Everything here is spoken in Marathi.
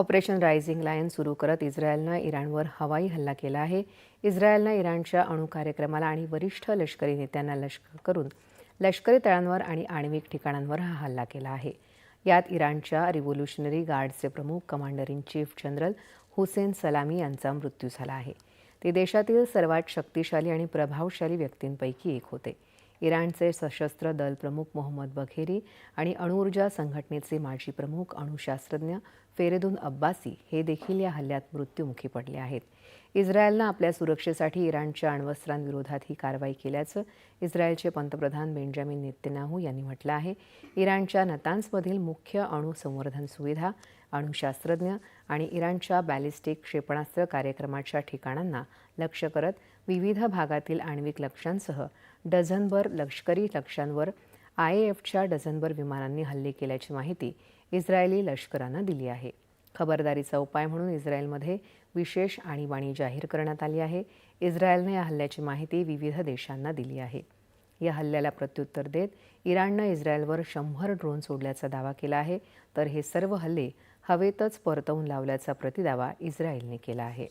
ऑपरेशन रायझिंग लायन सुरू करत इस्रायलनं इराणवर हवाई हल्ला केला आहे. इस्रायलनं इराणच्या अणू कार्यक्रमाला आणि वरिष्ठ लष्करी नेत्यांना लष्कर करून लष्करी तळांवर आणि आण्विक ठिकाणांवर हा हल्ला केला आहे. यात इराणच्या रिव्होल्युशनरी गार्डचे प्रमुख commander in chief general Hossein Salami यांचा मृत्यू झाला आहे. ते देशातील सर्वात शक्तिशाली आणि प्रभावशाली व्यक्तींपैकी एक होते. इराणचे सशस्त्र दल प्रमुख मोहम्मद बघेरी आणि अणुऊर्जा संघटनेचे माजी प्रमुख अणुशास्त्रज्ञ फेरेदून अब्बासी हे देखील या हल्ल्यात मृत्यूमुखी पडले आहेत. इस्रायलनं आपल्या सुरक्षेसाठी इराणच्या अण्वस्त्रांविरोधात ही कारवाई केल्याचं इस्रायलचे पंतप्रधान बेंजामिन नेतन्याहू यांनी म्हटलं आहे. इराणच्या नतान्समधील मुख्य अणु संवर्धन सुविधा अणुशास्त्रज्ञ आणि इराणच्या बॅलिस्टिक क्षेपणास्त्र कार्यक्रमाच्या ठिकाणांना लक्ष करत विविध भागातील आण्विक लक्ष्यांसह डझनभर लष्करी लक्ष्यांवर आय एफच्या डझनभर विमानांनी हल्ले केल्याची माहिती इस्रायली लष्करानं दिली आहे. खबरदारीचा उपाय म्हणून इस्रायलमध्ये विशेष आणीबाणी जाहीर करण्यात आली आहे. इस्रायलने या हल्ल्याची माहिती विविध देशांना दिली आहे. या हल्ल्याला प्रत्युत्तर देत इराणनं इस्रायलवर शंभर ड्रोन सोडल्याचा दावा केला आहे. तर हे सर्व हल्ले हवेतच परतवून लावल्याचा प्रतिदावा इस्रायलने केला आहे.